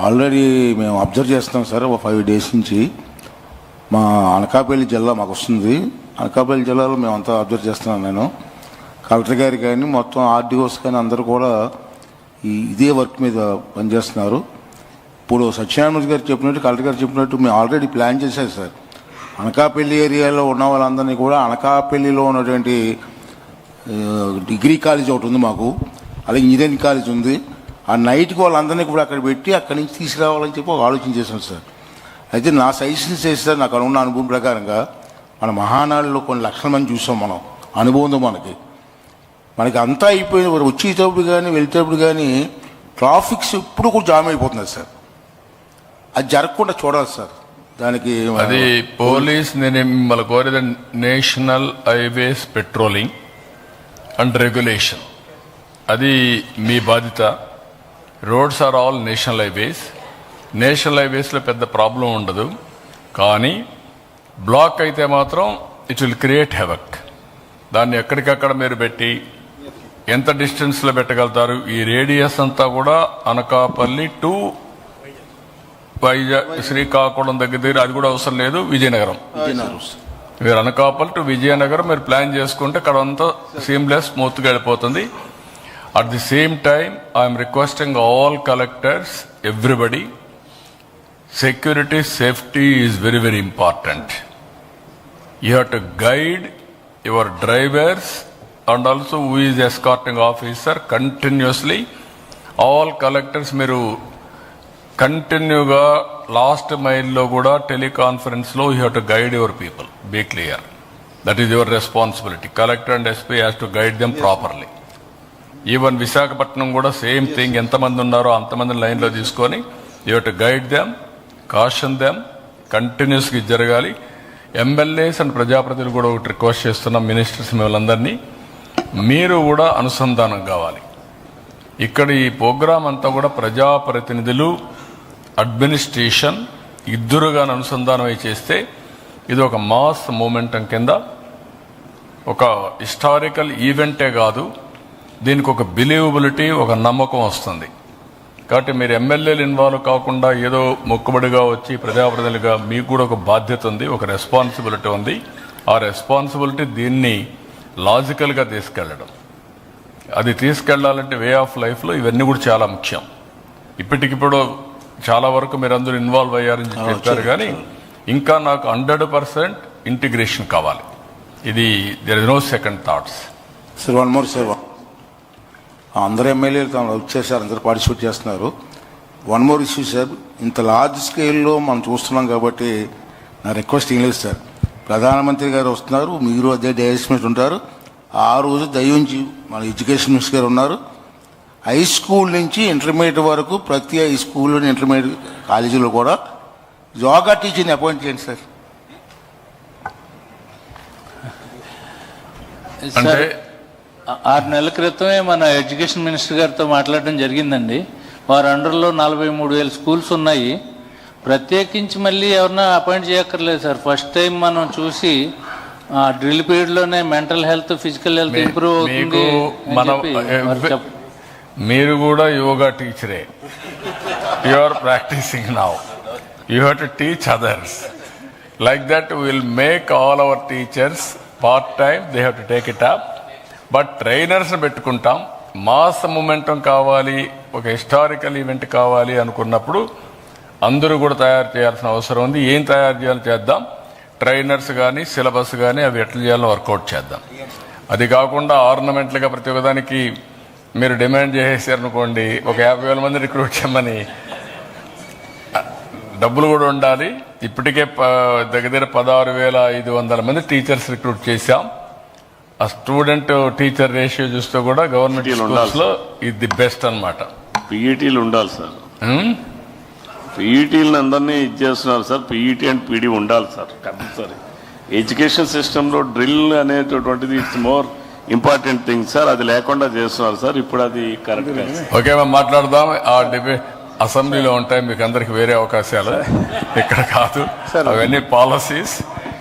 Already మేము observe చేస్తున్నాం sir ఒక ఫైవ్ డేస్ నుంచి. మా అనకాపల్లి జిల్లా మాకు వస్తుంది. అనకాపల్లి జిల్లాలో మేమంతా అబ్జర్వ్ చేస్తున్నాం నేను. కలెక్టర్ గారు కానీ మొత్తం ఆర్డీఓస్ కానీ అందరూ కూడా ఈ ఇదే వర్క్ మీద పనిచేస్తున్నారు. ఇప్పుడు సత్యనారాయణ గారు చెప్పినట్టు కలెక్టర్ గారు చెప్పినట్టు మేము ఆల్రెడీ ప్లాన్ చేశారు సార్. అనకాపల్లి ఏరియాలో ఉన్న వాళ్ళందరినీ కూడా అనకాపల్లిలో ఉన్నటువంటి డిగ్రీ కాలేజ్ ఒకటి ఉంది మాకు. అలాగే ఇంజనీరింగ్ కాలేజ్ ఉంది. ఆ నైట్కి వాళ్ళందరినీ కూడా అక్కడ పెట్టి అక్కడి నుంచి తీసుకురావాలని చెప్పి ఒక ఆలోచన చేశాను సార్. అయితే నా సజెషన్ చేస్తే నాకు అనుకున్న అనుభవం ప్రకారంగా మన మహానాడులో కొన్ని లక్షల మంది చూసాం మనం అనుభవం మనకి. మనకి అంతా అయిపోయింది వచ్చేటప్పుడు కానీ వెళ్తేటప్పుడు కానీ ట్రాఫిక్స్ ఎప్పుడు కూడా జామ్ అయిపోతుంది సార్. అది జరగకుండా చూడాలి సార్. దానికి అది పోలీస్ నేను మిమ్మల్ని కోరేది national highways patrolling and regulation. అది మీ బాధ్యత. Roads are all national highways. National హైవేస్లో పెద్ద ప్రాబ్లం ఉండదు. కానీ బ్లాక్ అయితే మాత్రం ఇట్ విల్ క్రియేట్ హెవక్. దాన్ని ఎక్కడికక్కడ మీరు పెట్టి ఎంత డిస్టెన్స్లో పెట్టగలుగుతారు? ఈ రేడియస్ అంతా కూడా అనకాపల్లి టు వైజాగ్ శ్రీకాకుళం దగ్గర దగ్గర అది కూడా అవసరం లేదు. విజయనగరం. మీరు అనకాపల్లి టు విజయనగరం మీరు ప్లాన్ చేసుకుంటే అక్కడ అంతా సీమ్లెస్ స్మూత్గా వెళ్ళిపోతుంది. At the same time I'm requesting all collectors everybody security safety is very very important you have to guide your drivers and also who is escorting officer continuously all collectors మీరు కంటిన్యూగా last మైల్లో కూడా టెలికాన్ఫరెన్స్లో you have to guide your people be clear that is your responsibility collector and SP has to guide them properly even Visakhapatnam కూడా same thing ఎంతమంది ఉన్నారో అంతమంది లైన్లో తీసుకొని you to guide them caution them కంటిన్యూస్గా జరగాలి ఎమ్మెల్యేస్ అండ్ ప్రజాప్రతినిధులు కూడా ఒకటి రిక్వెస్ట్ చేస్తున్నాం మినిస్టర్స్ మిమ్మల్ందరినీ మీరు కూడా అనుసంధానం కావాలి ఇక్కడ ఈ ప్రోగ్రాం అంతా కూడా ప్రజాప్రతినిధులు అడ్మినిస్ట్రేషన్ ఇద్దరుగా అనుసంధానం అయి చేస్తే ఇది ఒక మాస్ మూమెంటం కింద ఒక హిస్టారికల్ ఈవెంటే కాదు దీనికి ఒక బిలీవబిలిటీ ఒక నమ్మకం వస్తుంది. కాబట్టి మీరు ఎమ్మెల్యేలు ఇన్వాల్వ్ కాకుండా ఏదో మొక్కుబడిగా వచ్చి ప్రజాప్రతినిధులుగా మీకు కూడా ఒక బాధ్యత ఉంది ఒక రెస్పాన్సిబిలిటీ ఉంది. ఆ రెస్పాన్సిబిలిటీ దీన్ని లాజికల్గా తీసుకెళ్ళడం. అది తీసుకెళ్ళాలంటే వే ఆఫ్ లైఫ్లో ఇవన్నీ కూడా చాలా ముఖ్యం. ఇప్పటికిప్పుడు చాలా వరకు మీరు అందరూ ఇన్వాల్వ్ అయ్యారని చెప్పి చెప్పారు కానీ ఇంకా నాకు హండ్రెడ్ పర్సెంట్ ఇంటిగ్రేషన్ కావాలి. ఇది there is no second thoughts sir one more sir అందరు ఎమ్మెల్యేలు తాము వచ్చేసారు అందరు పార్టిసిపేట్ చేస్తున్నారు. వన్ మోర్ ఇష్యూ సార్ ఇంత లార్జ్ స్కేల్లో మనం చూస్తున్నాం కాబట్టి నా రిక్వెస్ట్ ఏం లేదు సార్ ప్రధానమంత్రి గారు వస్తున్నారు మీరు అదే డైరెక్ట్ మీద ఉంటారు. ఆ రోజు దయించి మన ఎడ్యుకేషన్ మినిస్టర్ గారు ఉన్నారు. హై స్కూల్ నుంచి ఇంటర్మీడియట్ వరకు ప్రతి హై స్కూల్ ఇంటర్మీడియట్ కాలేజీలో కూడా యోగా టీచర్ని అపాయింట్ చేయండి సార్ అంటే ఆరు నెలల క్రితమే మన ఎడ్యుకేషన్ మినిస్టర్ గారితో మాట్లాడడం జరిగిందండి. వారి అండర్లో నలభై మూడు వేల స్కూల్స్ ఉన్నాయి. ప్రత్యేకించి మళ్ళీ ఎవరన్నా అపాయింట్ చేయక్కర్లేదు సార్. ఫస్ట్ టైం మనం చూసి ఆ drill పీరియడ్లోనే mental health physical health improve అవుతుంది మీరు కూడా yoga టీచరే. You are practising now you have to teach others like that will make all our teachers part time they have to take it up but trainers పెట్టుకుంటాం. Mass momentum కావాలి ఒక historical event కావాలి అనుకున్నప్పుడు అందరూ కూడా తయారు చేయాల్సిన అవసరం ఉంది. ఏం తయారు చేయాలో చేద్దాం. ట్రైనర్స్ కానీ సిలబస్ కానీ అవి ఎట్లా చేయాలో వర్కౌట్ చేద్దాం. అది కాకుండా ఆర్నమెంట్లుగా ప్రతి ఒక్కదానికి మీరు డిమాండ్ చేసేసారనుకోండి ఒక యాభై వేల మంది రిక్రూట్ చేయమని డబ్బులు కూడా ఉండాలి. ఇప్పటికే ప- దగ్గర దగ్గర పదహారు వేల ఐదు వందల మంది టీచర్స్ రిక్రూట్ చేశాం. ఆ స్టూడెంట్ టీచర్ రేషియో చూస్తే కూడా గవర్నమెంట్ ఉండాలి స్కూల్స్లో ఇది ది బెస్ట్ అనమాట పీఈటీలు ఉండాలి సార్. పీఈటీలను అందరినీ ఇచ్చేస్తున్నారు సార్. పీఈటీ అండ్ పీడీ ఉండాలి సార్ కంపల్సరీ. ఎడ్యుకేషన్ సిస్టంలో డ్రిల్ అనేటటువంటిది it's more important thing sir. అది లేకుండా చేస్తున్నారు సార్. ఇప్పుడు అది కరెక్ట్. ఓకే మేము మాట్లాడదాం. ఆ డిబేట్ అసెంబ్లీలో ఉంటాయి. మీకు అందరికి వేరే అవకాశాలు. ఇక్కడ కాదు. అవన్నీ పాలసీస్.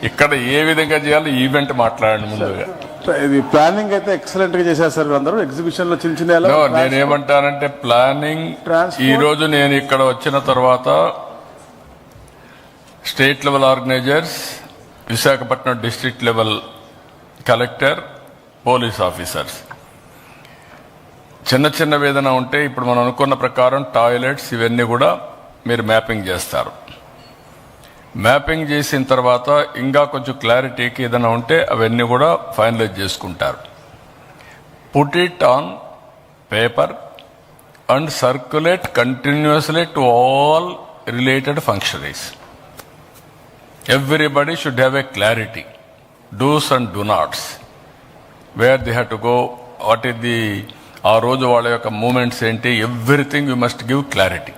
ఇక్కడ ఏ విధంగా చేయాలో ఈవెంట్ మాట్లాడండి ముందుగా. ఇది ప్లానింగ్ అయితే ఎక్సలెంట్గా చేశారు సార్ అందరూ. ఎగ్జిబిషన్లో చిన్న చిన్న No, ఎలా- నేనేమంటానంటే ప్లానింగ్ ఈ రోజు నేను ఇక్కడ వచ్చిన తర్వాత state level organisers Visakhapatnam district level collector police officers చిన్న చిన్న వేదన ఉంటే ఇప్పుడు మనం అనుకున్న ప్రకారం టాయిలెట్స్ ఇవన్నీ కూడా మీరు మ్యాపింగ్ చేస్తారు. మ్యాపింగ్ చేసిన తర్వాత ఇంకా కొంచెం క్లారిటీకి ఏదైనా ఉంటే అవన్నీ కూడా ఫైనలైజ్ చేసుకుంటారు. Put it on paper and circulate continuously to all related functionaries everybody should have a clarity do's and don'ts where they have to go what is the ఆ రోజు వాళ్ళ యొక్క మూమెంట్స్ ఏంటి everything you must give clarity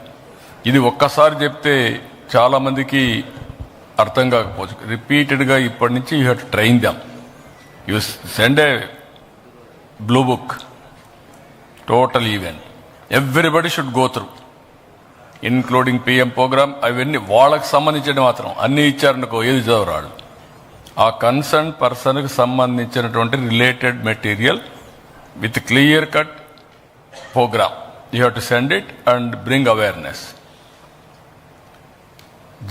ఇది ఒక్కసారి చెప్తే చాలామందికి అర్థం కాకపోవచ్చు. రిపీటెడ్గా ఇప్పటి నుంచి you have to train them. You send a blue book. Total event everybody should go through. Including PM program అవన్నీ వాళ్ళకి సంబంధించిన మాత్రం. అన్నీ ఇచ్చారనుకో ఏది చదవరాడు ఆ కన్సర్న్ పర్సన్కి సంబంధించినటువంటి related material with clear cut program. You have to send it and bring awareness.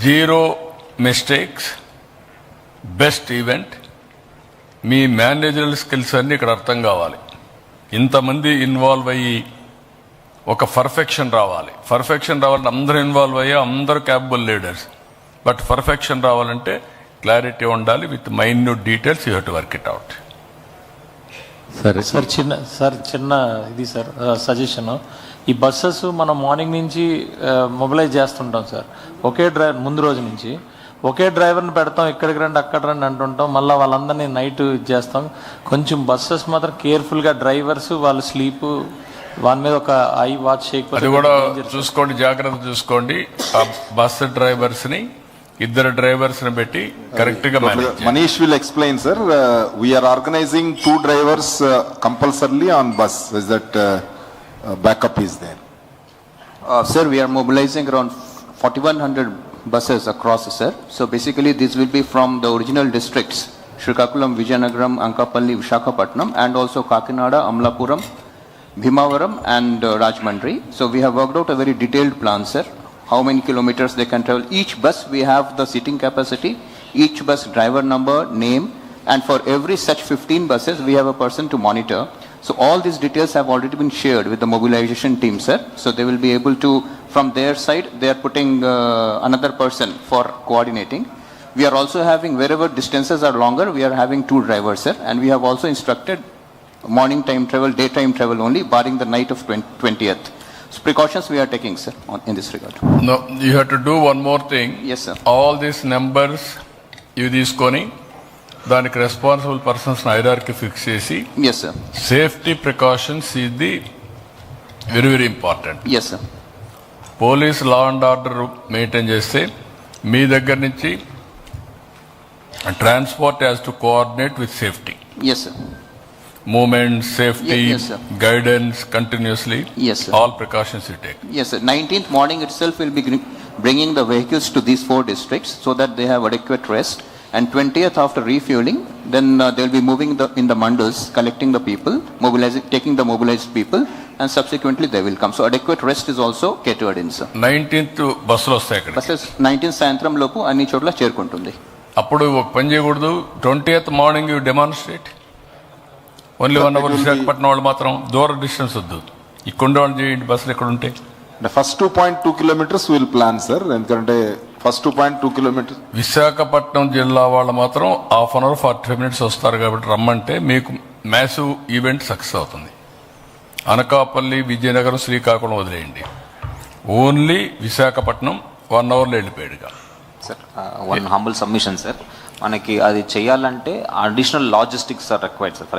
Zero mistakes best event me managerial skills అన్ని ఇక్కడ అర్థం కావాలి. ఇంతమంది ఇన్వాల్వ్ అయ్యి ఒక పర్ఫెక్షన్ రావాలి. పర్ఫెక్షన్ రావాలంటే అందరూ ఇన్వాల్వ్ అయ్యి అందరూ క్యాపబుల్ లీడర్స్. బట్ పర్ఫెక్షన్ రావాలంటే క్లారిటీ ఉండాలి with minute details you have to work it out. సరే. సార్ చిన్న సార్ చిన్న ఇది సార్ సజెషన్. ఈ బస్సెస్ మనం మార్నింగ్ నుంచి మొబిలైజ్ చేస్తుంటాం సార్. ఒకే డ్రైవర్ ముందు రోజు నుంచి. ఒకే డ్రైవర్ని పెడతాం ఇక్కడికి రండి అక్కడ రండి అంటుంటాం మళ్ళీ వాళ్ళందరినీ నైట్ చేస్తాం కొంచెం బస్సెస్ మాత్రం కేర్ఫుల్గా డ్రైవర్స్ వాళ్ళు స్లీప్ వాళ్ళ మీద ఒక ఐ వాచ్ అది కూడా చూసుకోండి జాగ్రత్త చూసుకోండి ఆ బస్ డ్రైవర్స్ని ఇద్దరు డ్రైవర్స్ని పెట్టి కరెక్ట్గా మేనేజ్ చేయండి. Manish will explain, sir. Uh, We are organizing two drivers uh, compulsorily on bus, is that uh, uh, backup is there? Sir, we are mobilizing around 4,100 buses across, sir. So basically, this will be from the original districts, Srikakulam, Vijayanagaram, Ankapalli, Vishakhapatnam, and also Kakinada, Amlapuram, Bhimavaram, and uh. So we have worked out a very detailed plan, sir. How many kilometers they can travel. Each bus, we have the seating capacity, each bus driver number, name, and for every such 15 buses, we have a person to monitor. So all these details have already been shared with the mobilization team, sir. So they will be able to, from their side, they are putting uh, another person for coordinating. We are also having, wherever distances are longer, we are having two drivers, sir. And we have also instructed morning time travel, daytime travel only, barring the night of 20, 20th. So precautions we are taking, sir, on, in this regard. No, you have to do one more thing. Yes, sir. All these numbers you disconi దానికి responsible persons ఐదార్కి fix చేసి yes safety precautions ఇది very very important police law and order maintain చేస్తే మీ దగ్గర నుంచి transport has to coordinate with safety yes sir movement safety guidance continuously yes all precautions you take yes sir nineteenth morning itself bringing the vehicles to these four districts so that they have rest And 20th after refueling, then uh, they'll be moving the, in the mandals, collecting the people, mobilizing, taking the mobilized people, and subsequently they will come. So adequate rest is also catered in, sir. Nineteenth బస్సులు వస్తాయి ఇక్కడ buses nineteenth సాయంత్రం లోపు అన్ని చోట్ల చేరుకుంటుంది అప్పుడు ఒక పని చేయకూడదు twenty morning you demonstrate only one hour Visakhapatnam వాళ్ళు మాత్రం దూర డిస్టెన్స్ వద్దు ఇక్కడ వాళ్ళు చేయండి బస్సులు ఎక్కడ ఉంటాయి First two point two kilometers we will plan, sir, ఎందుకంటే first two point two kilometers. Visakhapatnam జిల్లా వాళ్ళు మాత్రం half an hour forty five minutes వస్తారు కాబట్టి రమ్మంటే మీకు మ్యాసివ్ ఈవెంట్ సక్సెస్ అవుతుంది. అనకాపల్లి విజయనగరం శ్రీకాకుళం వదిలేయండి. ఓన్లీ విశాఖపట్నం వన్ అవర్లో వెళ్ళిపోయాడుగా. Sir one humble submission sir మనకి అది చేయాలంటే additional logistics are required sir